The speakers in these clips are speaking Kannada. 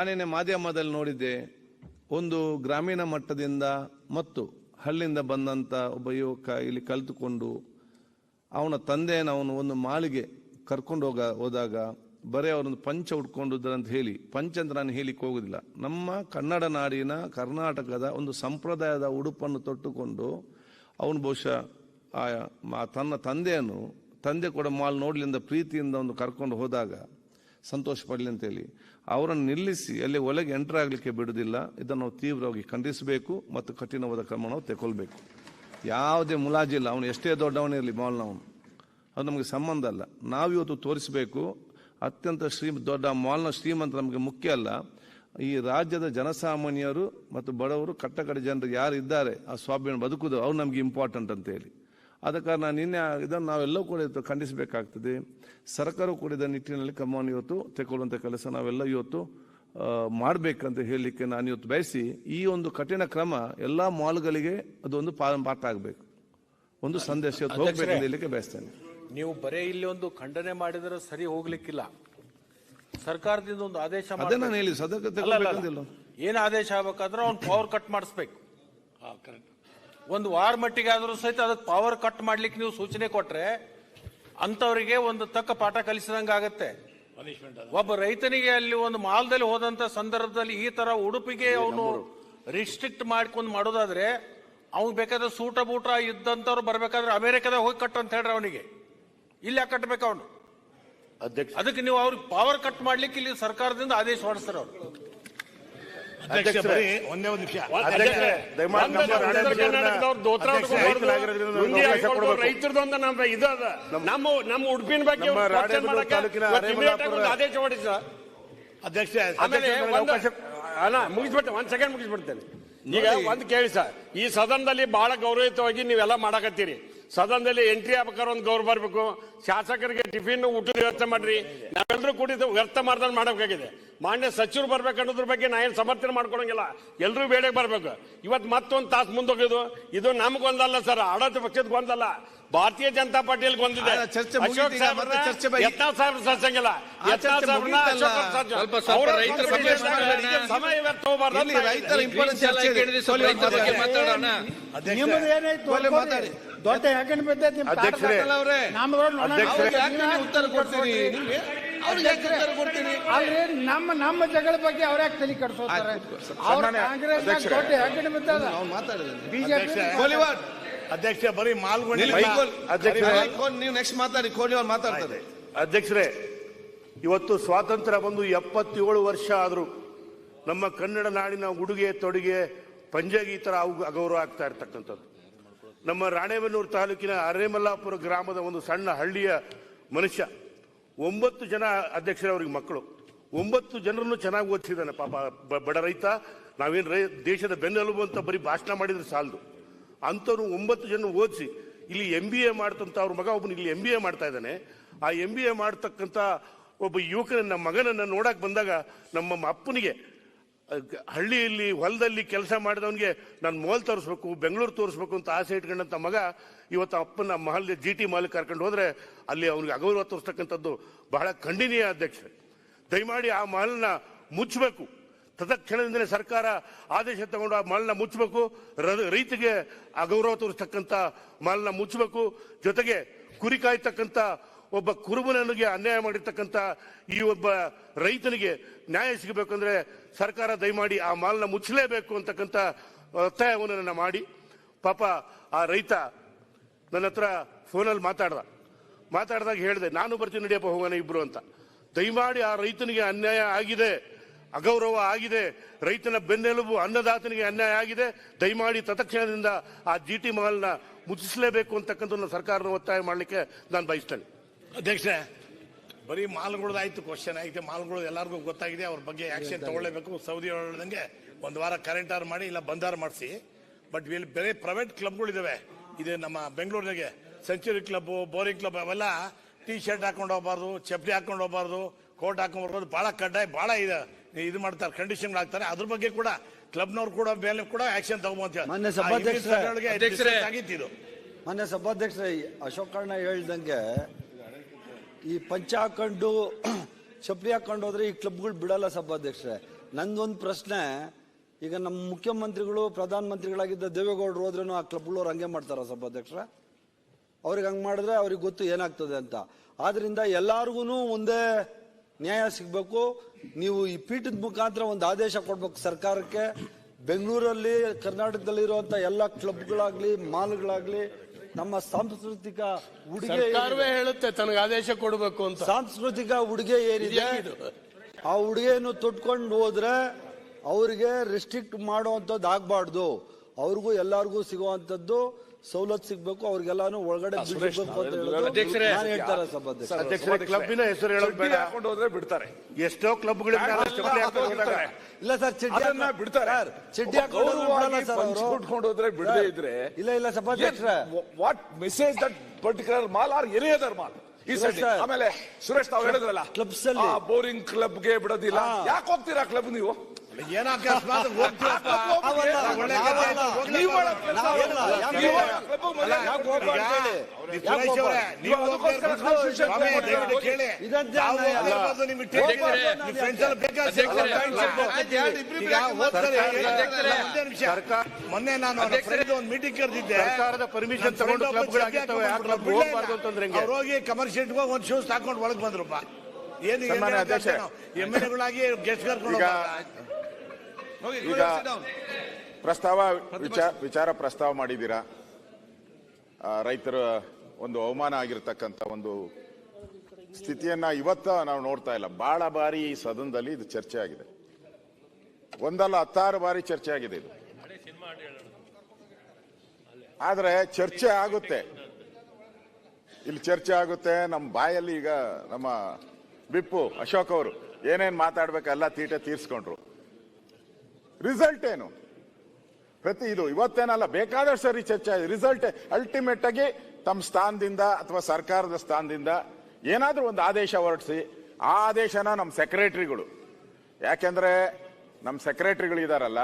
ನಾನೇನೆ ಮಾಧ್ಯಮದಲ್ಲಿ ನೋಡಿದ್ದೆ, ಒಂದು ಗ್ರಾಮೀಣ ಮಟ್ಟದಿಂದ ಮತ್ತು ಹಳ್ಳಿಯಿಂದ ಬಂದಂಥ ಒಬ್ಬ ಯುವಕ ಇಲ್ಲಿ ಕಲಿತುಕೊಂಡು ಅವನ ತಂದೆಯನ್ನು ಅವನು ಒಂದು ಮಾಳಿಗೆ ಕರ್ಕೊಂಡು ಹೋಗ, ಹೋದಾಗ ಬರೀ ಅವರೊಂದು ಪಂಚ ಅಂತ ಹೇಳಿ, ಪಂಚ ಅಂತ ನಾನು ಹೇಳಿಕ್ಕೆ ಹೋಗೋದಿಲ್ಲ. ನಮ್ಮ ಕನ್ನಡ ನಾಡಿನ ಕರ್ನಾಟಕದ ಒಂದು ಸಂಪ್ರದಾಯದ ಉಡುಪನ್ನು ತೊಟ್ಟುಕೊಂಡು ಅವನು ಬಹುಶಃ ಆ ತನ್ನ ತಂದೆಯನ್ನು, ತಂದೆ ಕೂಡ ಮಾಲ್ ನೋಡ್ಲಿಂದ ಪ್ರೀತಿಯಿಂದ ಒಂದು ಕರ್ಕೊಂಡು ಹೋದಾಗ ಸಂತೋಷ ಪಡಲಿ ಅಂತೇಳಿ. ಅವರನ್ನು ನಿಲ್ಲಿಸಿ, ಅಲ್ಲಿ ಒಳಗೆ ಎಂಟರ್ ಆಗಲಿಕ್ಕೆ ಬಿಡುವುದಿಲ್ಲ ಇದನ್ನು ನಾವು ತೀವ್ರವಾಗಿ ಖಂಡಿಸಬೇಕು ಮತ್ತು ಕಠಿಣವಾದ ಕ್ರಮ ನಾವು ತಗೊಳ್ಬೇಕು ಯಾವುದೇ ಮುಲಾಜಿಲ್ಲ ಅವನು ಎಷ್ಟೇ ದೊಡ್ಡವನಿರಲಿ ಮಾಲ್ನವನು. ಅದು ನಮಗೆ ಸಂಬಂಧ ಅಲ್ಲ. ನಾವಿವತ್ತು ತೋರಿಸಬೇಕು, ಅತ್ಯಂತ ಶ್ರೀ, ದೊಡ್ಡ ಮಾಲ್ನ ಶ್ರೀಮಂತ ನಮಗೆ ಮುಖ್ಯ ಅಲ್ಲ. ಈ ರಾಜ್ಯದ ಜನಸಾಮಾನ್ಯರು ಮತ್ತು ಬಡವರು, ಕಟ್ಟಕಡೆ ಜನರು ಯಾರು ಇದ್ದಾರೆ ಆ ಸ್ವಾಭಿಮಾನ ಬದುಕುದು ಅವ್ರು ನಮಗೆ ಇಂಪಾರ್ಟೆಂಟ್ ಅಂತ ಹೇಳಿ ಆದ ನಾನು ನಿನ್ನೆ ಇದನ್ನು ನಾವೆಲ್ಲವೂ ಕೂಡ ಇವತ್ತು ಖಂಡಿಸಬೇಕಾಗ್ತದೆ. ಸರ್ಕಾರ ಕೂಡ ಇದರ ನಿಟ್ಟಿನಲ್ಲಿ ಕ್ರಮವನ್ನು ಇವತ್ತು ತೆಗೊಳ್ಳುವಂಥ ಕೆಲಸ ನಾವೆಲ್ಲ ಇವತ್ತು ಮಾಡಬೇಕಂತ ಹೇಳಲಿಕ್ಕೆ ನಾನು ಇವತ್ತು ಬಯಸಿ ಈ ಒಂದು ಕಠಿಣ ಕ್ರಮ ಎಲ್ಲ ಮಾಲ್ಗಳಿಗೆ ಅದೊಂದು ಪಾ- ಪಾಠ ಆಗಬೇಕು. ಒಂದು ಸಂದೇಶ ಇವತ್ತು ಹೋಗ್ಬೇಕಂತ ಹೇಳಲಿಕ್ಕೆ ಬಯಸ್ತೇನೆ. ನೀವು ಬರೇ ಇಲ್ಲಿ ಒಂದು ಖಂಡನೆ ಮಾಡಿದರೆ ಸರಿ ಹೋಗ್ಲಿಕ್ಕಿಲ್ಲ. ಸರ್ಕಾರದಿಂದ ಒಂದು ಆದೇಶ ಅದೇ ನಾನು ಹೇಳಿ ಸದಕ್ಕೆ ಏನು ಆದೇಶ ಆಗ್ಬೇಕಾದ್ರೆ ಅವ್ನು ಪವರ್ ಕಟ್ ಮಾಡಿಸ್ಬೇಕು. ಒಂದು ವಾರ ಮಟ್ಟಿಗೆ ಆದ್ರೂ ಸಹಿತ ಅದಕ್ಕೆ ಪವರ್ ಕಟ್ ಮಾಡ್ಲಿಕ್ಕೆ ನೀವು ಸೂಚನೆ ಕೊಟ್ರೆ ಅಂತವರಿಗೆ ಒಂದು ತಕ್ಕ ಪಾಠ ಕಲಿಸಿದಂಗ ಆಗತ್ತೆ. ಒಬ್ಬ ರೈತನಿಗೆ ಅಲ್ಲಿ ಒಂದು ಮಾಲ್ದಲ್ಲಿ ಹೋದಂತ ಸಂದರ್ಭದಲ್ಲಿ ಈ ತರ ಉಡುಪಿಗೆ ಅವನು ರಿಸ್ಟ್ರಿಕ್ಟ್ ಮಾಡ್ಕೊಂಡು ಮಾಡೋದಾದ್ರೆ ಅವ್ನ್ ಬೇಕಾದ್ರೆ ಸೂಟ ಬೂಟ ಇದ್ದಂತವ್ರು ಬರ್ಬೇಕಾದ್ರೆ ಅಮೆರಿಕದಾಗ ಹೋಗಿ ಕಟ್ ಅಂತ ಹೇಳ್ರಿ ಅವನಿಗೆ. ಇಲ್ಲಿ ಯಾಕೆ ಕಟ್ಬೇಕು ಅವನು? ಅದಕ್ಕೆ ನೀವು ಅವ್ರಿಗೆ ಪವರ್ ಕಟ್ ಮಾಡ್ಲಿಕ್ಕೆ ಇಲ್ಲಿ ಸರ್ಕಾರದಿಂದ ಆದೇಶ ಹೊರಡಿಸ್ತಾರೆ ಅವ್ರು. ಅಧ್ಯಕ್ಷ ಬರೀ ಒಂದೇ ಒಂದು ನಿಮಿಷ. ರೈತರದೊಂದು ನಮ್ಮ ಇದು ಅದ. ನಮ್ಮ ನಮ್ಮ ಉಡುಪಿನ ಬಗ್ಗೆ ಆದೇಶ ಹೊರಡಿಸ ಅಧ್ಯಕ್ಷ ಆಮೇಲೆ ಅಲ್ಲ ಮುಗಿಸ್ಬಿಟ್ಟೆ ಒಂದ್ ಸೆಕೆಂಡ್ ಮುಗಿಸ್ಬಿಡ್ತೇನೆ. ಈಗ ಒಂದ್ ಕೇಳಿ ಸರ್ ಈ ಸದನದಲ್ಲಿ ಬಹಳ ಗೌರವಯುತವಾಗಿ ನೀವೆಲ್ಲ ಮಾಡಕತ್ತೀರಿ. ಸದನದಲ್ಲಿ ಎಂಟ್ರಿ ಆಗ್ಬೇಕಾದ್ರೆ ಒಂದು ಗೌರವ ಬರಬೇಕು. ಶಾಸಕರಿಗೆ ಟಿಫಿನ್, ಊಟದ ವ್ಯವಸ್ಥೆ ಮಾಡ್ರಿ. ನಾವೆಲ್ಲರೂ ಕೂಡಿದ್ದು ವ್ಯರ್ಥ ಮಾಡ್ದಂಗೆ ಮಾಡಬೇಕಾಗಿದೆ. ಮಾನ್ಯ ಸಚಿವರು ಬರ್ಬೇಕನ್ನೋದ್ರ ಬಗ್ಗೆ ನಾ ಏನು ಸಮರ್ಥನೆ ಮಾಡ್ಕೊಳಂಗಿಲ್ಲ. ಎಲ್ಲರೂ ಬೇಡಕ್ಕೆ ಬರಬೇಕು. ಇವತ್ತು ಮತ್ತೊಂದು ತಾಸು ಮುಂದೋಗಿದ್ದು. ಇದು ನಮ್ಗೊಂದಲ್ಲ ಸರ್, ಆಡಳಿತ ಪಕ್ಷದ ಗೊಂದಲ್ಲ ಭಾರತೀಯ ಜನತಾ ಪಾರ್ಟಿಯಲ್ಲಿ ಬಂದಿದೆ. ಚರ್ಚೆ ಅಶೋಕ್ ಚರ್ಚೆ ಸಾಹೇಬ್ರು ಸತ್ಸಂಗಿಲ್ಲ ಸಾಹೇಬ್ರನ್ನ ಅಶೋಕ್ ರೈತರ ಬಗ್ಗೆ ಸಮಯ ವ್ಯರ್ಥ ಹೋಗ್ಬಾರ್ದು ರೈತರ ಇದೆ. ಇಂಪಾರ್ಟೆನ್ಸ್ ಚರ್ಚೆ ಇದೆ. ಕೇಳಿದ್ರೆ ಸ್ವಲ್ಪ ಬಗ್ಗೆ ಮಾತಾಡೋಣ. ನಿಮ್ಮದು ಏನಾಯ್ತು? ಒಳ್ಳೆ ಮಾತಾಡಿ. ದೊಡ್ಡ ಬಿದ್ದೈತಿ? ಅಧ್ಯಕ್ಷರೇ, ಉತ್ತರ ಅಲ್ರಿ ನಮ್ಮ ನಮ್ಮ ಜಗಳ ಬಗ್ಗೆ ಅವ್ರ ಯಾಕೆ ತಲೆ ಕಟ್ಸೋತಾರೆ ಅವ್ರ ಕಾಂಗ್ರೆಸ್. ದೊಡ್ಡ ಬಿದ್ದದ ಬಿಜೆಪಿ ಅಧ್ಯಕ್ಷ. ಬರೀ ಕೋಲ್- ಅಧ್ಯಕ್ಷರೇ. ನೀವು ನೆಕ್ಸ್ಟ್ ಮಾತಾಡಿ ಕೋಲಿ ಅವ್ರು ಮಾತಾಡ್ತಾರೆ. ಅಧ್ಯಕ್ಷರೇ ಇವತ್ತು ಸ್ವಾತಂತ್ರ್ಯ ಬಂದು ಎಪ್ಪತ್ತೇಳು ವರ್ಷ ಆದರೂ ನಮ್ಮ ಕನ್ನಡ ನಾಡಿನ ಉಡುಗೆ ತೊಡುಗೆ ಪಂಜಾಗಿ ಈ ಥರ ಅವು ಅಗೌರವ ಆಗ್ತಾ ಇರ್ತಕ್ಕಂಥದ್ದು. ನಮ್ಮ ರಾಣೇಬೆನ್ನೂರು ತಾಲೂಕಿನ ಅರೇಮಲ್ಲಾಪುರ ಗ್ರಾಮದ ಒಂದು ಸಣ್ಣ ಹಳ್ಳಿಯ ಮನುಷ್ಯ. ಒಂಬತ್ತು ಜನ ಅಧ್ಯಕ್ಷರೇ ಅವ್ರಿಗೆ ಮಕ್ಕಳು. ಒಂಬತ್ತು ಜನರನ್ನು ಚೆನ್ನಾಗಿ ಓದಿಸಿದ್ದಾನೆ ಪಾಪ ಬಡ ರೈತ. ನಾವೇನು ರೈ ದೇಶದ ಬೆನ್ನೆಲುಬು ಅಂತ ಬರೀ ಭಾಷಣ ಮಾಡಿದ್ರೆ ಸಾಲದು. ಅಂಥವ್ರು ಒಂಬತ್ತು ಜನ ಓದಿಸಿ, ಇಲ್ಲಿ ಎಂ ಬಿ ಎ ಮಾಡ್ತಂಥ ಅವ್ರ ಮಗ ಒಬ್ಬನು ಇಲ್ಲಿ ಎಂ ಬಿ ಎ ಮಾಡ್ತಾ ಇದ್ದಾನೆ. ಆ ಎಂ ಬಿ ಎ ಮಾಡ್ತಕ್ಕಂಥ ಒಬ್ಬ ಯುವಕನ, ನಮ್ಮ ಮಗನನ್ನು ನೋಡಕ್ಕೆ ಬಂದಾಗ ನಮ್ಮ ಅಪ್ಪನಿಗೆ ಹಳ್ಳಿಯಲ್ಲಿ ಹೊಲದಲ್ಲಿ ಕೆಲಸ ಮಾಡಿದವನಿಗೆ ನಾನು ಮೋಲ್ ತೋರಿಸ್ಬೇಕು, ಬೆಂಗಳೂರು ತೋರಿಸ್ಬೇಕು ಅಂತ ಆಸೆ ಇಟ್ಕೊಂಡಂತ ಮಗ ಇವತ್ತು ಅಪ್ಪನ ಮಹಲ್ ಜಿ ಟಿ ಮಾಲ್ ಕರ್ಕೊಂಡು ಹೋದರೆ ಅಲ್ಲಿ ಅವನಿಗೆ ಅಗೌರವ ತೋರಿಸ್ತಕ್ಕಂಥದ್ದು ಬಹಳ ಖಂಡನೀಯ ಅಧ್ಯಕ್ಷ. ದಯಮಾಡಿ ಆ ಮಹಲ್ನ ಮುಚ್ಚಬೇಕು ತತ್ಕ್ಷಣದಿಂದಲೇ ಸರ್ಕಾರ ಆದೇಶ ತಗೊಂಡು ಆ ಮಾಲನ್ನ ಮುಚ್ಚಬೇಕು. ರೈತಗೆ ಅಗೌರವ ತೋರಿಸ್ತಕ್ಕಂಥ ಮಾಲನ್ನ ಮುಚ್ಚಬೇಕು. ಜೊತೆಗೆ ಕುರಿ ಕಾಯ್ತಕ್ಕಂಥ ಒಬ್ಬ ಕುರುಬನಿಗೆ ಅನ್ಯಾಯ ಮಾಡಿರ್ತಕ್ಕಂಥ ಈ ಒಬ್ಬ ರೈತನಿಗೆ ನ್ಯಾಯ ಸಿಗಬೇಕಂದ್ರೆ ಸರ್ಕಾರ ದಯಮಾಡಿ ಆ ಮಾಲನ್ನ ಮುಚ್ಚಲೇಬೇಕು ಅಂತಕ್ಕಂಥ ಒತ್ತಾಯವನ್ನು ನನ್ನ ಮಾಡಿ. ಪಾಪ ಆ ರೈತ ನನ್ನ ಹತ್ರ ಫೋನಲ್ಲಿ ಮಾತಾಡ್ದ. ಮಾತಾಡಿದಾಗ ಹೇಳಿದೆ, ನಾನು ಬರ್ತೀನಿ ನಡೆಯಪ್ಪ, ಹೋಗೋಣ ಇಬ್ರು ಅಂತ. ದಯಮಾಡಿ ಆ ರೈತನಿಗೆ ಅನ್ಯಾಯ ಆಗಿದೆ. ಅಗೌರವ ಆಗಿದೆ. ರೈತನ ಬೆನ್ನೆಲುಬು ಅನ್ನದಾತನಿಗೆ ಅನ್ಯಾಯ ಆಗಿದೆ. ದಯಮಾಡಿ ತತ್ಕ್ಷಣದಿಂದ ಆ ಜಿ ಟಿ ಮಾಲ್ನ ಮುಚ್ಚಿಸಲೇಬೇಕು ಅಂತಕ್ಕಂಥ ಸರ್ಕಾರದ ಒತ್ತಾಯ ಮಾಡಲಿಕ್ಕೆ ನಾನು ಬಯಸ್ತೇನೆ. ಅಧ್ಯಕ್ಷ ಬರೀ ಮಾಲ್ಗಳದಾಯ್ತು ಕ್ವಶನ್ ಆಯ್ತು ಮಾಲ್ಗಳು ಎಲ್ಲರಿಗೂ ಗೊತ್ತಾಗಿದೆ. ಅವ್ರ ಬಗ್ಗೆ ಆಕ್ಷನ್ ತಗೊಳ್ಳೇಬೇಕು. ಸೌದಿ ಹೇಳ್ದಂಗೆ ಒಂದು ವಾರ ಕರೆಂಟ್ ಆರ್ ಮಾಡಿ ಇಲ್ಲ ಬಂದಾರ್ ಮಾಡಿಸಿ. ಬಟ್ ಇಲ್ಲಿ ಬೇರೆ ಪ್ರೈವೇಟ್ ಕ್ಲಬ್ಗಳಿದಾವೆ ಇದೆ ನಮ್ಮ ಬೆಂಗಳೂರಿನಾಗೆ ಸೆಂಚುರಿ ಕ್ಲಬ್ ಬೋರಿಂಗ್ ಕ್ಲಬ್ ಅವೆಲ್ಲ ಟೀ ಶರ್ಟ್ ಹಾಕೊಂಡು ಹೋಗ್ಬಾರ್ದು ಚಪ್ಪಲಿ ಹಾಕೊಂಡು ಹೋಗ್ಬಾರ್ದು ಕೋಟ್ ಹಾಕೊಂಡು ಬರ್ಬೋದು. ಭಾಳ ಕಡ್ಡಾಯ ಭಾಳ ಇದೆ. ಇದು ಮಾಡ್ತಾರೆ ಕಂಡೀಷನ್ ಹಾಕ್ತಾರೆ ಅದ್ರ ಬಗ್ಗೆ ಕೂಡ ಕ್ಲಬ್ನವ್ರು ಕೂಡ ಮೇಲೆ ಕೂಡ ಆಕ್ಷನ್ ತಗೋಬಹುದು ಮಾನ್ಯ ಸಭಾಧ್ಯಕ್ಷರೇ, ಅಧ್ಯಕ್ಷರೇ. ಆಗಿತ್ತು ಇದು ಮೊನ್ನೆ ಸಭಾಧ್ಯಕ್ಷರೇ ಅಶೋಕ್ ಅಣ್ಣ ಹೇಳ್ದಂಗೆ ಈ ಪಂಚ ಹಾಕೊಂಡು ಚಪ್ಪಲಿ ಹಾಕೊಂಡು ಹೋದ್ರೆ ಈ ಕ್ಲಬ್ಗಳು ಬಿಡಲ್ಲ ಸಭಾಧ್ಯಕ್ಷರೇ. ನಂದೊಂದು ಪ್ರಶ್ನೆ ಈಗ ನಮ್ಮ ಮುಖ್ಯಮಂತ್ರಿಗಳು ಪ್ರಧಾನಮಂತ್ರಿಗಳಾಗಿದ್ದ ದೇವೇಗೌಡರು ಹೋದ್ರೆ ಆ ಕ್ಲಬ್ಗಳವ್ರು ಹಂಗೆ ಮಾಡ್ತಾರ ಸಭಾಧ್ಯಕ್ಷರ? ಅವ್ರಿಗೆ ಹಂಗೆ ಮಾಡಿದ್ರೆ ಅವ್ರಿಗೆ ಗೊತ್ತು ಏನಾಗ್ತದೆ ಅಂತ. ಆದ್ರಿಂದ ಎಲ್ಲಾರ್ಗು ಮುಂದೆ ನ್ಯಾಯ ಸಿಗಬೇಕು ನೀವು ಈ ಪೀಠದ ಮುಖಾಂತರ ಒಂದು ಆದೇಶ ಕೊಡ್ಬೇಕು ಸರ್ಕಾರಕ್ಕೆ. ಬೆಂಗಳೂರಲ್ಲಿ ಕರ್ನಾಟಕದಲ್ಲಿ ಇರುವಂತ ಎಲ್ಲ ಕ್ಲಬ್ಗಳಾಗ್ಲಿ ಮಾಲ್ಗಳಾಗ್ಲಿ ನಮ್ಮ ಸಾಂಸ್ಕೃತಿಕ ಉಡುಗೆ ಹೇಳುತ್ತೆ ತನಗೆ ಆದೇಶ ಕೊಡಬೇಕು ಅಂತ. ಸಾಂಸ್ಕೃತಿಕ ಉಡುಗೆ ಏನಿದೆ? ಆ ಉಡುಗೆಯನ್ನು ತೊಟ್ಕೊಂಡು ಹೋದ್ರೆ ಅವ್ರಿಗೆ ರೆಸ್ಟ್ರಿಕ್ಟ್ ಮಾಡುವಂಥದ್ದು ಆಗ್ಬಾರ್ದು. ಅವ್ರಿಗೂ ಎಲ್ಲರಿಗೂ ಸಿಗುವಂತದ್ದು ಸವಲತ್ತು ಸಿಗ್ಬೇಕು ಅವ್ರಿಗೆಲ್ಲಾನು ಒಳಗಡೆ ಬಿಡ್ಬೇಕು ಅಂತ ಹೇಳೋದು ಅಧ್ಯಕ್ಷರೇ, ನಾನು ಹೇಳ್ತಾರೆ ಸಭಾಧ್ಯಕ್ಷ ಅಧ್ಯಕ್ಷರೇ ಕ್ಲಬ್ಬಿನ ಹೆಸರು ಹೇಳೋದು ಬೇಡ. ಹಾಕೊಂಡು ಹೋದ್ರೆ ಬಿಡ್ತಾರೆ. ಎಷ್ಟೋ ಕ್ಲಬ್ಗಳಿಂದ ಚಪ್ಪಲಿ ಹಾಕೊಂಡು ಹೋದಾಗ ಇಲ್ಲ ಸರ್ ಚಡ್ಡಿ ಅದನ್ನ ಹಾಕೊಂಡು- ಬಿಡ್ತಾರೆ. ಸರ್, ಚಡ್ಡಿ ಹಾಕೊಂಡು ಗೌರವವಾಗಿ ಸರ್ ಪಂಚ್ ಅವರು. ಉಟ್ಕೊಂಡು ಹೋದ್ರೆ ಬಿಡದೇ ಇದ್ರೆ ಇಲ್ಲ ಇಲ್ಲ ಸಭಾಧ್ಯಕ್ಷರೇ. What message that particular mall or any other mall? ಈ ಸುರೇಶ್. ಆಮೇಲೆ ಸುರೇಶ್ ತಾವ್ ಹೇಳಿದ್ರಲ್ಲ Clubs ಅಲ್ಲಿ. ಬೋರಿಂಗ್ ಕ್ಲಬ್ಗೆ ಬಿಡೋದಿಲ್ಲ. ಹಾ. ಯಾಕೆ ಹೋಗ್ತೀರಾ ಕ್ಲಬ್ ನೀವು? ಮೊನ್ನೆ ನಾನು ಒಂದು ಮೀಟಿಂಗ್ ಕರೆದಿದ್ದೆ. ಸರ್ಕಾರದ ಪರ್ಮಿಷನ್ ತಗೊಂಡು ಹೆಂಗೆ? ಅವ್ರು ಹೋಗಿ ಕಮರ್ಷಿಯಲ್ ಹೋಗಿ ಒಂದು ಶೂಸ್ ಹಾಕೊಂಡು ಒಳಗ್ ಬಂದ್ರಪ್ಪ ಏನು ಅಧ್ಯಕ್ಷರೇ. ಎಂ ಎಲ್ ಎಗಳಾಗಿ ಗೆಸ್ಟ್ ಕರ್ಕೊಂಡು ಈಗ. ಪ್ರಸ್ತಾವ ವಿಚಾರ ವಿಚಾರ ಪ್ರಸ್ತಾವ ಮಾಡಿದ್ದೀರಾ? ರೈತರ ಒಂದು ಅವಮಾನ ಆಗಿರತಕ್ಕಂಥ ಒಂದು ಸ್ಥಿತಿಯನ್ನ ಇವತ್ತ ನಾವು ನೋಡ್ತಾ ಇಲ್ಲ. ಬಹಳ ಬಾರಿ ಈ ಸದನದಲ್ಲಿ ಇದು ಚರ್ಚೆ ಆಗಿದೆ. ಒಂದಲ್ಲ ಹತ್ತಾರು ಬಾರಿ ಚರ್ಚೆ ಆಗಿದೆ ಇದು. ಆದರೆ ಚರ್ಚೆ ಆಗುತ್ತೆ. ಇಲ್ಲಿ ಚರ್ಚೆ ಆಗುತ್ತೆ ನಮ್ಮ ಬಾಯಲ್ಲಿ ಈಗ ನಮ್ಮ ಬಿಪ್ಪು ಅಶೋಕ್ ಅವರು ಏನೇನು ಮಾತಾಡ್ಬೇಕೆಲ್ಲ ತೀಟೆ ತೀರ್ಸ್ಕೊಂಡ್ರು. ರಿಸಲ್ಟ್ ಏನು? ಪ್ರತಿ ಇದು ಇವತ್ತೇನಲ್ಲ, ಬೇಕಾದಷ್ಟು ಸರಿ ಚರ್ಚೆ ರಿಸಲ್ಟ್ ಅಲ್ಟಿಮೇಟ್ ಆಗಿ ತಮ್ಮ ಸ್ಥಾನದಿಂದ ಅಥವಾ ಸರ್ಕಾರದ ಸ್ಥಾನದಿಂದ ಏನಾದರೂ ಒಂದು ಆದೇಶ ಹೊರಡಿಸಿ. ಆ ಆದೇಶನ ನಮ್ಮ ಸೆಕ್ರೆಟರಿಗಳು ಯಾಕೆಂದ್ರೆ ನಮ್ಮ ಸೆಕ್ರೆಟರಿಗಳು ಇದಾರಲ್ಲ,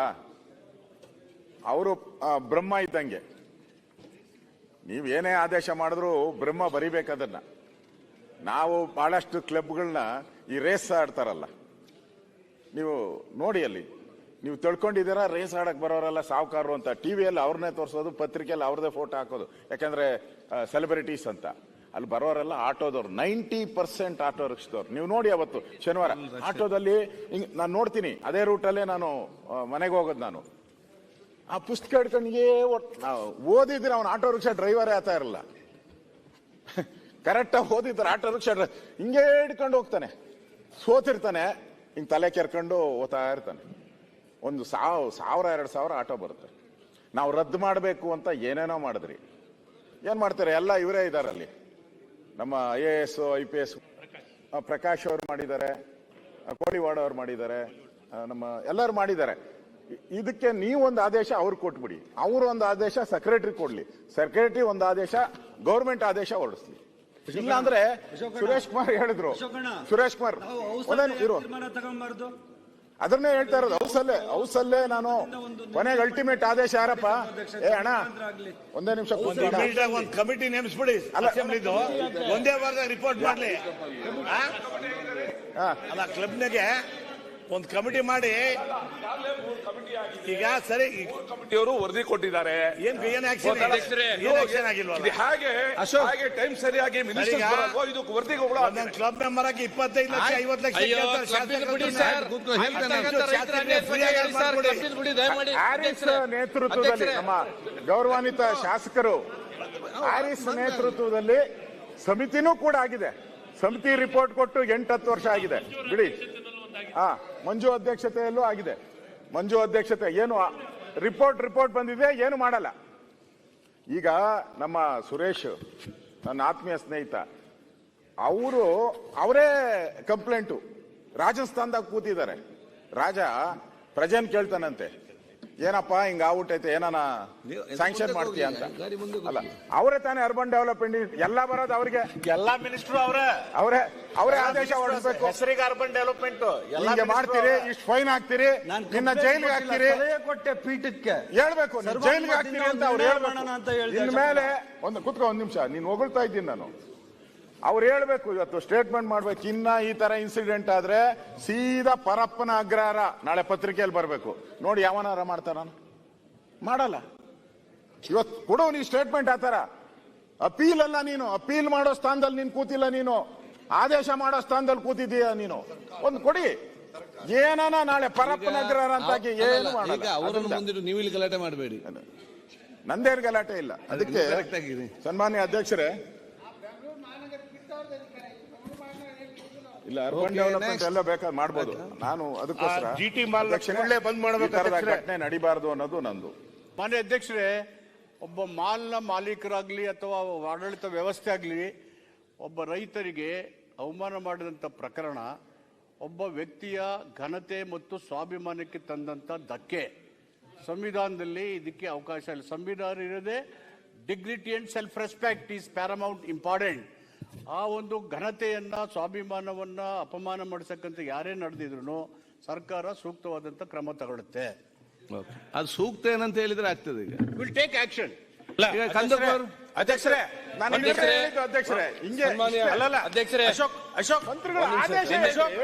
ಅವರು ಬ್ರಹ್ಮ ಇದ್ದಂಗೆ. ನೀವು ಏನೇ ಆದೇಶ ಮಾಡಿದ್ರು ಬ್ರಹ್ಮ ಬರಿಬೇಕದನ್ನ ನಾವು ಬಹಳಷ್ಟು ಕ್ಲಬ್ಗಳನ್ನ ಈ ರೇಸ್ ಆಡ್ತಾರಲ್ಲ. ನೀವು ನೋಡಿ ಅಲ್ಲಿ. ನೀವು ತಿಳ್ಕೊಂಡಿದ್ದೀರಾ? ರೇಸ್ ಆಡಕ್ಕೆ ಬರೋರೆಲ್ಲ ಸಾವುಕಾರರು ಅಂತ. ಟಿ ವಿಯಲ್ಲಿ ಅವ್ರನ್ನೇ ತೋರಿಸೋದು ಪತ್ರಿಕೆಯಲ್ಲಿ ಅವ್ರದೇ ಫೋಟೋ ಹಾಕೋದು. ಯಾಕಂದರೆ ಸೆಲೆಬ್ರಿಟೀಸ್ ಅಂತ. ಅಲ್ಲಿ ಬರೋರೆಲ್ಲ ಆಟೋದವ್ರು. ನೈಂಟಿ ಪರ್ಸೆಂಟ್ ಆಟೋ ರಿಕ್ಷದವ್ರು. ನೀವು ನೋಡಿ ಅವತ್ತು ಶನಿವಾರ. ಆಟೋದಲ್ಲಿ ಹಿಂಗೆ ನಾನು ನೋಡ್ತೀನಿ. ಅದೇ ರೂಟಲ್ಲೇ ನಾನು ಮನೆಗೆ ಹೋಗೋದು ನಾನು. ಆ ಪುಸ್ತಕ ಹಿಡ್ಕೊಂಡಿಗೆ ಓದಿದ್ರೆ ಅವನು ಆಟೋ ರಿಕ್ಷಾ ಡ್ರೈವರೇ ಆತ ಇರಲ್ಲ. ಕರೆಕ್ಟಾಗಿ ಓದಿದ್ರೆ ಆಟೋ ರಿಕ್ಷಾ ಡ್ರೈವರ್ ಹಿಂಗೆ ಹಿಡ್ಕೊಂಡು ಹೋಗ್ತಾನೆ. ಸೋತಿರ್ತಾನೆ. ಹಿಂಗೆ ತಲೆ ಕೆರ್ಕೊಂಡು ಓದ್ತಾ ಇರ್ತಾನೆ. ಒಂದು ಸಾವ್ ಸಾವಿರ ಎರಡು ಸಾವಿರ ಆಟೋ ಬರುತ್ತೆ. ನಾವು ರದ್ದು ಮಾಡಬೇಕು ಅಂತ ಏನೇನೋ ಮಾಡಿದ್ರಿ. ಏನು ಮಾಡ್ತಾರೆ? ಎಲ್ಲ ಇವರೇ ಇದ್ದಾರೆ ಅಲ್ಲಿ ನಮ್ಮ I A S I P S Prakash ಅವರು ಮಾಡಿದ್ದಾರೆ. ಕೋಳಿವಾಡ ಅವ್ರು ಮಾಡಿದ್ದಾರೆ. ನಮ್ಮ ಎಲ್ಲರೂ ಮಾಡಿದ್ದಾರೆ. ಇದಕ್ಕೆ ನೀವೊಂದು ಆದೇಶ ಅವ್ರು ಕೊಟ್ಬಿಡಿ. ಅವರು ಒಂದು ಆದೇಶ ಸೆಕ್ರೆಟರಿ ಕೊಡಲಿ. ಸೆಕ್ರೆಟರಿ ಒಂದು ಆದೇಶ ಗೌರ್ಮೆಂಟ್ ಆದೇಶ ಹೊರಡಿಸ್ಲಿ. ಇಲ್ಲ ಅಂದ್ರೆ ಸುರೇಶ್ ಕುಮಾರ್ ಹೇಳಿದ್ರು. ಸುರೇಶ್ ಕುಮಾರ್ ಇರೋ. ಅದನ್ನೇ ಹೇಳ್ತಾ ಇರೋದು ಹೌಸಲ್ಲೇ ಹೌಸಲ್ಲೇ ನಾನು ಕೊನೆಗೆ ಅಲ್ಟಿಮೇಟ್ ಆದೇಶ ಯಾರಪ್ಪ ಏ ಅಣ್ಣ ಒಂದೇ ನಿಮಿಷ. ಒಂದು ಕಮಿಟಿ ನೇಮಿಸ್ಬಿಡಿ. ಅಸೆಂಬ್ಲಿದು ಒಂದೇ ವಾರದಾಗ ರಿಪೋರ್ಟ್ ಮಾಡ್ಲಿ. ಅಲ್ಲ ಕ್ಲಬ್ನಾಗೆ ಒಂದು ಕಮಿಟಿ ಮಾಡಿ. ಈಗ ಸರಿ ಈ- ಕಮಿಟಿಯವರು ವರದಿ ಕೊಟ್ಟಿದ್ದಾರೆ. ಏನ್ ಏನ್ ಆಕ್ಷನ್ ಏನ್ ಆಕ್ಷನ್ ಇದು ಹಾಗೆ ಟೈಮ್ ಸರಿಯಾಗಿ ಮಿನಿಸ್ಟರ್. ಇದು ವರದಿ ಒಂದೊಂದು ಕ್ಲಬ್ ಮೆಂಬರ್ ಆಗಿ ಇಪ್ಪತ್ತೈದು ಲಕ್ಷ ಐವತ್ತು ಲಕ್ಷ ನೇತೃತ್ವದಲ್ಲಿ ನಮ್ಮ ಗೌರವಾನ್ವಿತ ಶಾಸಕರು ಆರಿಸ್ ನೇತೃತ್ವದಲ್ಲಿ ಸಮಿತಿನೂ ಕೂಡ ಆಗಿದೆ. ಸಮಿತಿ ರಿಪೋರ್ಟ್ ಕೊಟ್ಟು ಎಂಟತ್ತು ವರ್ಷ ಆಗಿದೆ. ಬಿಡಿ. ಹಾ ಮಂಜು ಅಧ್ಯಕ್ಷತೆಯಲ್ಲೂ ಆಗಿದೆ. ಮಂಜು ಅಧ್ಯಕ್ಷತೆ, ಏನು ರಿಪೋರ್ಟ್ ರಿಪೋರ್ಟ್ ಬಂದಿದೆ, ಏನು ಮಾಡಲ್ಲ. ಈಗ ನಮ್ಮ ಸುರೇಶ್, ನನ್ನ ಆತ್ಮೀಯ ಸ್ನೇಹಿತ, ಅವರು, ಅವರೇ ಕಂಪ್ಲೇಂಟು. ರಾಜಸ್ಥಾನದಾಗ ಕೂತಿದ್ದಾರೆ. ರಾಜ ಪ್ರಜೆನ್ ಕೇಳ್ತಾನಂತೆ. ಏನಪ್ಪ ಹಿಂಗ ಆಗ್ಬಿಟ್ಟೈತೆ ಏನಾನ ಸ್ಯಾಂಕ್ಷನ್ ಮಾಡ್ತೀಯ ಅಂತ? ಅಲ್ಲ ಅವರೇ ತಾನೇ ಅರ್ಬನ್ ಡೆವಲಪ್ಮೆಂಟ್ ಎಲ್ಲ ಬರೋದು ಅವ್ರಿಗೆ. ಎಲ್ಲಾ ಮಿನಿಸ್ಟ್ರು ಅವ್ರೆ. ಅವರೇ ಅವರೇ ಆದೇಶ ಹೊರಡಿಸಬೇಕು ಹೆಸರಿಗೆ ಅರ್ಬನ್ ಡೆವಲಪ್ಮೆಂಟ್ ಹಿಂಗೆ ಮಾಡ್ತೀರಿ ಇಷ್ಟು ಫೈನ್ ಹಾಕ್ತೀರಿ ನಾನು ನಿನ್ನ ಜೈಲಿಗೆ ಹಾಕ್ತೀರಿ. ಕೊಟ್ಟೆ ಪೀಠಕ್ಕೆ. ಹೇಳ್ಬೇಕು ಜೈಲಿಗೆ ಹಾಕ್ತೀರಿ ಅಂತ ಅವ್ರು ಹೇಳ್ಬೇಕು. ಮಾಡೋಣ ಅಂತ ಹೇಳಿ ಇನ್ಮೇಲೆ ಒಂದು ಕುತ್ಕೊ ಒಂದ್ ನಿಮಿಷ ನೀನ್ ಹೊಗಳ್ತಾ ಇದ್ದೀನಿ ನಾನು. ಅವ್ರು ಹೇಳ್ಬೇಕು ಇವತ್ತು ಸ್ಟೇಟ್ಮೆಂಟ್ ಮಾಡ್ಬೇಕು. ಇನ್ನ ಈ ತರ ಇನ್ಸಿಡೆಂಟ್ ಆದ್ರೆ ಸೀದಾ ಪರಪ್ಪನ ಅಗ್ರಹಾರ ನಾಳೆ ಪತ್ರಿಕೆಯಲ್ಲಿ ಬರಬೇಕು. ನೋಡಿ ಯಾವನಾರ ಮಾಡ್ತಾರ ಮಾಡಲ್ಲ. ಇವತ್ತು ಕೊಡು ನೀ ಸ್ಟೇಟ್ಮೆಂಟ್ ಆತರ ಅಪೀಲ್ ಅಲ್ಲ ನೀನು. ಅಪೀಲ್ ಮಾಡೋ ಸ್ಥಾನದಲ್ಲಿ ನೀನು ಕೂತಿಲ್ಲ ನೀನು. ಆದೇಶ ಮಾಡೋ ಸ್ಥಾನದಲ್ಲಿ ಕೂತಿದ್ದೀಯ ನೀನು? ಒಂದು ಕೊಡಿ. ಏನಾನ ನಾಳೆ ಪರಪ್ಪನ ಅಗ್ರಹಾರ ಅಂತ ಏನು ಮಾಡಲ್ಲ. ನೀವು ಇಲ್ಲಿ ಗಲಾಟೆ ಮಾಡಬೇಡಿ. ನಂದೇನು ಗಲಾಟೆ ಇಲ್ಲ. ಅದಕ್ಕೆ ಸನ್ಮಾನ್ಯ ಅಧ್ಯಕ್ಷರೇ ಇಲ್ಲ ಅರ್ಬನ್ ಡೆವಲಪ್ಮೆಂಟ್ ಎಲ್ಲ ಬೇಕಾದ್ರೆ ಮಾಡ್ಬೋದು. ನಾನು ಅದಕ್ಕೋಸ್ಕರ ಜಿ ಟಿ ಮಾಲ್ ಕೂಡ್ಲೇ ಬಂದ್ ಮಾಡ್ಬೇಕು ಘಟನೆ ನಡಿಬಾರ್ದು ಅನ್ನೋದು ನಂದು. ಮಾನ್ಯ ಅಧ್ಯಕ್ಷರೇ ಒಬ್ಬ ಮಾಲ್ನ ಮಾಲೀಕರಾಗ್ಲಿ ಅಥವಾ ಆಡಳಿತ ವ್ಯವಸ್ಥೆ ಆಗಲಿ ಒಬ್ಬ ರೈತರಿಗೆ ಅವಮಾನ ಮಾಡಿದಂಥ ಪ್ರಕರಣ ಒಬ್ಬ ವ್ಯಕ್ತಿಯ ಘನತೆ ಮತ್ತು ಸ್ವಾಭಿಮಾನಕ್ಕೆ ತಂದಂಥ ಧಕ್ಕೆ. ಸಂವಿಧಾನದಲ್ಲಿ ಇದಕ್ಕೆ ಅವಕಾಶ ಇಲ್ಲ. ಸಂವಿಧಾನ ಇರೋದೇ dignity and self respect is paramount important ಆ ಒಂದು ಘನತೆಯನ್ನ ಸ್ವಾಭಿಮಾನವನ್ನ ಅಪಮಾನ ಮಾಡಿಸಕ್ಕಂತ ಯಾರೇ ನಡೆದಿದ್ರು ಸರ್ಕಾರ ಸೂಕ್ತವಾದಂತ ಕ್ರಮ ತಗೊಳುತ್ತೆ. ಅದು ಸೂಕ್ತ ಏನಂತ ಹೇಳಿದ್ರೆ ಆಗ್ತದೆ ಈಗ. ವಿಲ್ ಟೇಕ್ ಆಕ್ಷನ್ ಅಧ್ಯಕ್ಷರೇ ಅಧ್ಯಕ್ಷರೇ ಹಿಂಗೆ ಅಲ್ಲಲ್ಲ ಅಧ್ಯಕ್ಷರೇ ಅಶೋಕ್ ಅಶೋಕ್ ಮಂತ್ರಿಗಳ ಆದೇಶ ಅಶೋಕ್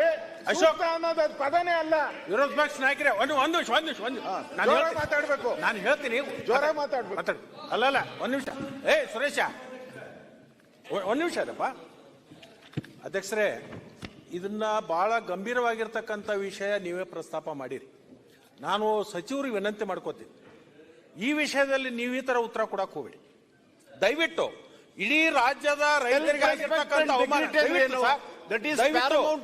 ಅಶೋಕ ಅನ್ನೋದು ಅದು ಪದನೇ ಅಲ್ಲ. ವಿರೋಧ ಪಕ್ಷ ನಾಯಕರೇ ಒಂದು ಒಂದು ನಿಮಿಷ ಒಂದು ನಿಮಿಷ ಒಂದು ನಾನು ಹೇಳ್ತೀನಿ. ಮಾತಾಡ್ಬೇಕು. ನಾನು ಹೇಳ್ತೀನಿ. ಜೋರಾಗಿ ಮಾತಾಡ್ಬೇಕು. ಮಾತಾಡಿ ಅಲ್ಲಲ್ಲ ಒಂದ್ ನಿಮಿಷ. ಏ ಸುರೇಶ ಒಂದ್ ನಿಮಿಷ ಅದಪ್ಪ ಅಧ್ಯಕ್ಷರೇ ಇದನ್ನ ಬಹಳ ಗಂಭೀರವಾಗಿರ್ತಕ್ಕಂಥ ವಿಷಯ ನೀವೇ ಪ್ರಸ್ತಾಪ ಮಾಡಿರಿ. ನಾನು ಸಚಿವರಿಗೆ ವಿನಂತಿ ಮಾಡ್ಕೋತೀನಿ. ಈ ವಿಷಯದಲ್ಲಿ ನೀವು ಈ ತರ ಉತ್ತರ ಕೊಡಕ್ ಹೋಗ್ಬೇಡಿ. ದಯವಿಟ್ಟು ಇಡೀ ರಾಜ್ಯದ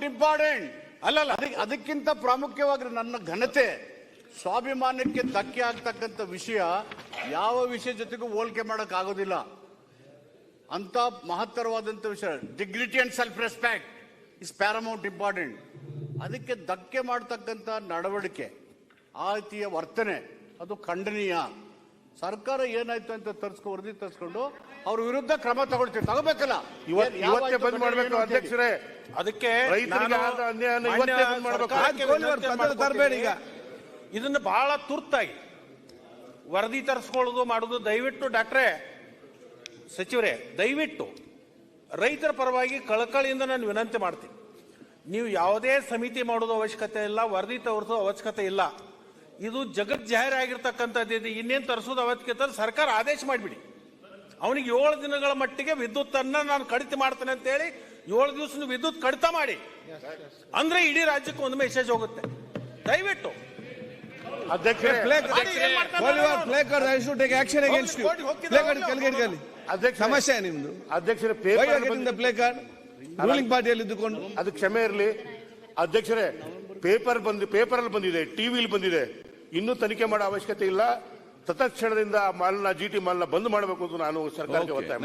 ಇಂಪಾರ್ಟೆಂಟ್ ಅಲ್ಲಲ್ಲ. ಅದಕ್ಕೆ ಅದಕ್ಕಿಂತ ಪ್ರಾಮುಖ್ಯವಾಗಿ ನನ್ನ ಘನತೆ ಸ್ವಾಭಿಮಾನಕ್ಕೆ ಧಕ್ಕೆ ಆಗ್ತಕ್ಕಂಥ ವಿಷಯ ಯಾವ ವಿಷಯ ಜೊತೆಗೂ ಹೋಲಿಕೆ ಮಾಡೋಕ್ಕಾಗೋದಿಲ್ಲ ಅಂತ ಮಹತ್ತರವಾದಂಥ ವಿಷಯ. Dignity and self respect is paramount important ಅದಕ್ಕೆ ಧಕ್ಕೆ ಮಾಡ್ತಕ್ಕಂಥ ನಡವಳಿಕೆ ಆ ರೀತಿಯ ವರ್ತನೆ ಅದು ಖಂಡನೀಯ. ಸರ್ಕಾರ ಏನಾಯ್ತು ಅಂತ ತರ್ಸ್ಕೊ ವರದಿ ತರಿಸ್ಕೊಂಡು ಅವ್ರ ವಿರುದ್ಧ ಕ್ರಮ ತಗೊಳ್ತೀವಿ. ತಗೋಬೇಕಲ್ಲ? ಇವತ್ತೇ ಬಂದ್ ಮಾಡ್ಬೇಕು. ಅಧ್ಯಕ್ಷರೇ? ಅದಕ್ಕೆ ಈಗ. ಇದನ್ನ ಬಹಳ ತುರ್ತಾಗಿ ವರದಿ ತರಿಸ್ಕೊಳ್ಳೋದು ಮಾಡೋದು ದಯವಿಟ್ಟು ಡಾಕ್ಟ್ರೇ ಸಚಿವರೇ ದಯವಿಟ್ಟು ರೈತರ ಪರವಾಗಿ ಕಳಕಳಿಯಿಂದ ನಾನು ವಿನಂತಿ ಮಾಡ್ತೀನಿ. ನೀವು ಯಾವುದೇ ಸಮಿತಿ ಮಾಡೋದು ಅವಶ್ಯಕತೆ ಇಲ್ಲ ವರದಿ ತೋರಿಸೋ ಅವಶ್ಯಕತೆ ಇಲ್ಲ. ಇದು ಜಗತ್ ಜಾಹೀರ್ ಆಗಿರ್ತಕ್ಕಂಥದ್ದು ಇದು ಇನ್ನೇನು ತರಿಸೋದು ಅವಶ್ಯಕತೆ ಸರ್ಕಾರ ಆದೇಶ ಮಾಡಿಬಿಡಿ. ಅವನಿಗೆ ಏಳು ದಿನಗಳ ಮಟ್ಟಿಗೆ ವಿದ್ಯುತ್ ಅನ್ನ ನಾನು ಕಡಿತ ಮಾಡ್ತೇನೆ ಅಂತ ಹೇಳಿ ಏಳು ದಿವಸ ವಿದ್ಯುತ್ ಕಡಿತ ಮಾಡಿ. ಅಂದ್ರೆ ಇಡೀ ರಾಜ್ಯಕ್ಕೆ ಒಂದು ಮೆಸೇಜ್ ಹೋಗುತ್ತೆ. ದಯವಿಟ್ಟು. ಅಧ್ಯಕ್ಷರೇ ಅಧ್ಯಕ್ಷರೇ ಸಮಸ್ಯೆ ನಿಮ್ದು? ಅಧ್ಯಕ್ಷರ ಪೇಪರ್ ಪ್ಲೇ ಕಾರ್ಡ್ ರೂಲಿಂಗ್ ಪಾರ್ಟಿಯಲ್ಲಿ ಇದ್ದುಕೊಂಡು? ಅದು ಕ್ಷಮೆ ಇರಲಿ. ಅಧ್ಯಕ್ಷರೇ ಪೇಪರ್ ಬಂದು ಪೇಪರ್ ಅಲ್ಲಿ ಬಂದಿದೆ ಟಿವಿಲಿ ಬಂದಿದೆ. ಇನ್ನೂ ತನಿಖೆ ಮಾಡೋ ಅವಶ್ಯಕತೆ ಇಲ್ಲ. ತತ್ಕ್ಷಣದಿಂದ ಆ ಮಾಲ್ನ ಜಿ ಟಿ ಮಾಲ್ನ ಬಂದ್ ಮಾಡಬೇಕು ಅಂತ ನಾನು ಸರ್ಕಾರಕ್ಕೆ ಒತ್ತಾಯ